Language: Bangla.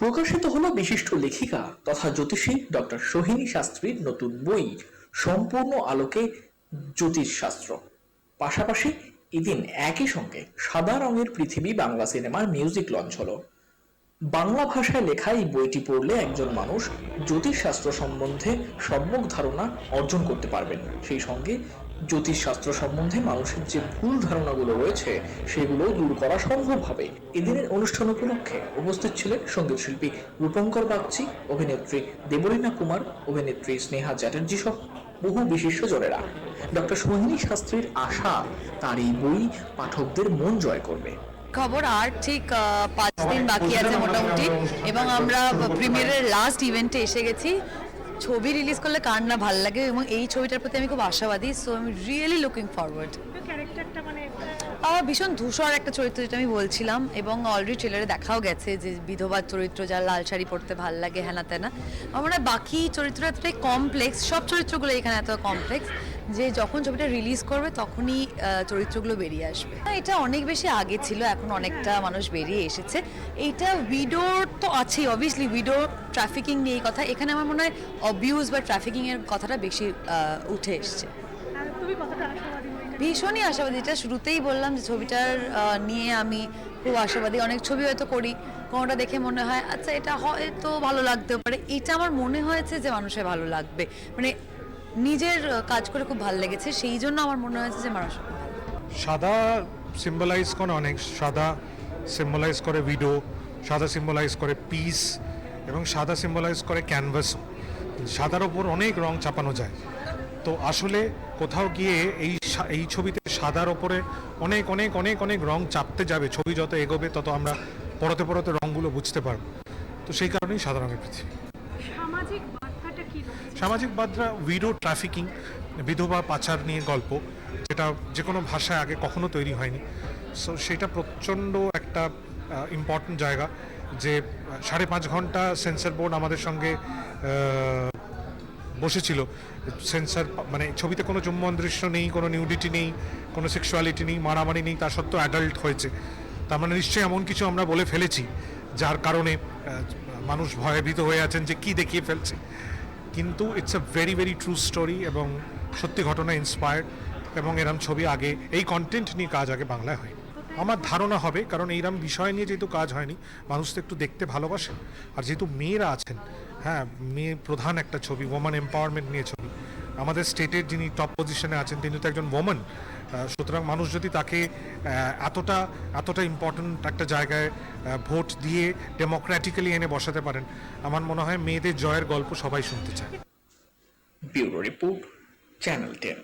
প্রকাশিত হলো বিশিষ্ট লেখিকা তথা জ্যোতিষী ডক্টর সোহিনী শাস্ত্রীর নতুন বই, সম্পূর্ণ আলোকে জ্যোতিষশাস্ত্র। পাশাপাশি এদিন একই সঙ্গে সাদা রঙের পৃথিবী বাংলা সিনেমার মিউজিক লঞ্চ হলো। বাংলা ভাষায় লেখা এই বইটি পড়লে একজন মানুষ জ্যোতিষশাস্ত্র সম্বন্ধে সম্যক ধারণা অর্জন করতে পারবেন। সেই সঙ্গে জ্যোতিষশাস্ত্র সম্বন্ধে মানুষের যে ভুল ধারণাগুলো রয়েছে সেগুলো দূর করা সম্ভব হবে। এদিনের অনুষ্ঠান উপলক্ষে উপস্থিত ছিলেন সংগীত শিল্পী রূপঙ্কর বাগচি অভিনেত্রী দেবলীনা কুমার অভিনেত্রী স্নেহা চ্যাটার্জি সহ বহু বিশিষ্ট বিশিষ্টজনেরা ডক্টর সোহিনী শাস্ত্রীর আশা তার এই বই পাঠকদের মন জয় করবে। খবর আর ঠিক আহ, পাঁচ দিন বাকি আছে মোটামুটি এবং আমরা প্রিমিয়ারের লাস্ট ইভেন্টে এসে গেছি। ছবি রিলিজ করলে কার না ভালো লাগে এবং এই ছবিটার প্রতি আমি খুব আশাবাদী সো আমি রিয়েলি লুকিং ফরওয়ার্ড মানে ভীষণ ধূসর একটা চরিত্র যেটা আমি বলছিলাম এবং অলরেডি ট্রেলারে দেখাও গেছে যে বিধবার চরিত্র যার লাল শাড়ি পরতে ভালো লাগে হ্যানা তেনা। আমার বাকি চরিত্র এতটাই কমপ্লেক্স সব চরিত্রগুলো এখানে এত কমপ্লেক্স যে যখন ছবিটা রিলিজ করবে, তখনই চরিত্রগুলো বেরিয়ে আসবে। এটা অনেক বেশি আগে ছিল, এখন অনেকটা মানুষ বেরিয়ে এসেছে। এইটা উইডোর তো আছেই অবভিয়াসলি উইডো ট্রাফিকিং নিয়ে এই কথা। এখানে আমার মনে হয় অবিউজ বা ট্রাফিকিং এর কথাটা বেশি উঠে এসছে। ভীষণই আশাবাদী, এটা শুরুতেই বললাম যে ছবিটার নিয়ে আমি খুব আশাবাদী। অনেক ছবি হয়তো করি, কোনোটা দেখে মনে হয় আচ্ছা এটা হয়তো ভালো লাগতেও পারে। এটা আমার মনে হয়েছে যে মানুষের ভালো লাগবে। মানে নিজের কাজ করে খুব ভালো লেগেছে। সেই জন্য আমার মনে হয়েছে যে মানুষ সাদা সিম্বলাইজ করে অনেক সাদা সিম্বলাইজ করে উইডো সাদা সিম্বলাইজ করে পিস এবং সাদা সিম্বলাইজ করে ক্যানভাস সাদার ওপর অনেক রং চাপানো যায়। তো আসলে কোথাও গিয়ে এই সা- এই ছবিতে সাদার ওপরে অনেক অনেক অনেক অনেক রং চাপতে যাবে। ছবি যত এগোবে তত আমরা পরতে পরতে রঙগুলো বুঝতে পারব। তো সেই কারণেই সাদা রঙের পৃথিবী। সামাজিক সামাজিক বাদরা, উইডো ট্রাফিকিং, বিধবা পাচার নিয়ে গল্প, যেটা যে কোনো ভাষায় আগে কখনো তৈরি হয়নি। সো সেটা প্রচণ্ড একটা ইম্পর্ট্যান্ট জায়গা যে, সাড়ে পাঁচ ঘণ্টা সেন্সর বোর্ড আমাদের সঙ্গে বসেছিল। সেন্সার মানে ছবিতে কোনো চুম্বন দৃশ্য নেই, কোনো নিউডিটি নেই, কোনো সেক্সুয়ালিটি নেই, মারামারি নেই, তা সত্ত্বেও অ্যাডাল্ট হয়েছে। তার মানে নিশ্চয়ই এমন কিছু আমরা বলে ফেলেছি, যার কারণে মানুষ ভয়ভীত হয়ে আছেন যে কি দেখিয়ে ফেলছে। কিন্তু it's a very very true story এবং সত্যি ঘটনা ইন্সপায়ার্ড এবং এরম ছবি আগে, এই কন্টেন্ট নিয়ে কাজ আগে বাংলায় হয় আমার ধারণা হবে, কারণ এইরম বিষয় নিয়ে যেহেতু কাজ হয়নি, মানুষ তো একটু দেখতে ভালোবাসে। আর যেহেতু মেয়েরা আছেন হ্যাঁ মেয়ে প্রধান একটা ছবি ওমান এম্পাওয়ারমেন্ট নিয়ে ছবি আমাদের স্টেটের যিনি টপ পজিশনে আছেন, তিনি তো একজন ওমেন সুতরাং মানুষ যদি তাকে এতটা এতটা ইম্পর্ট্যান্ট একটা জায়গায় ভোট দিয়ে ডেমোক্র্যাটিক্যালি এনে বসাতে পারেন, আমার মনে হয় মেয়েদের জয়ের গল্প সবাই শুনতে চায়। Bureau report, channel ten.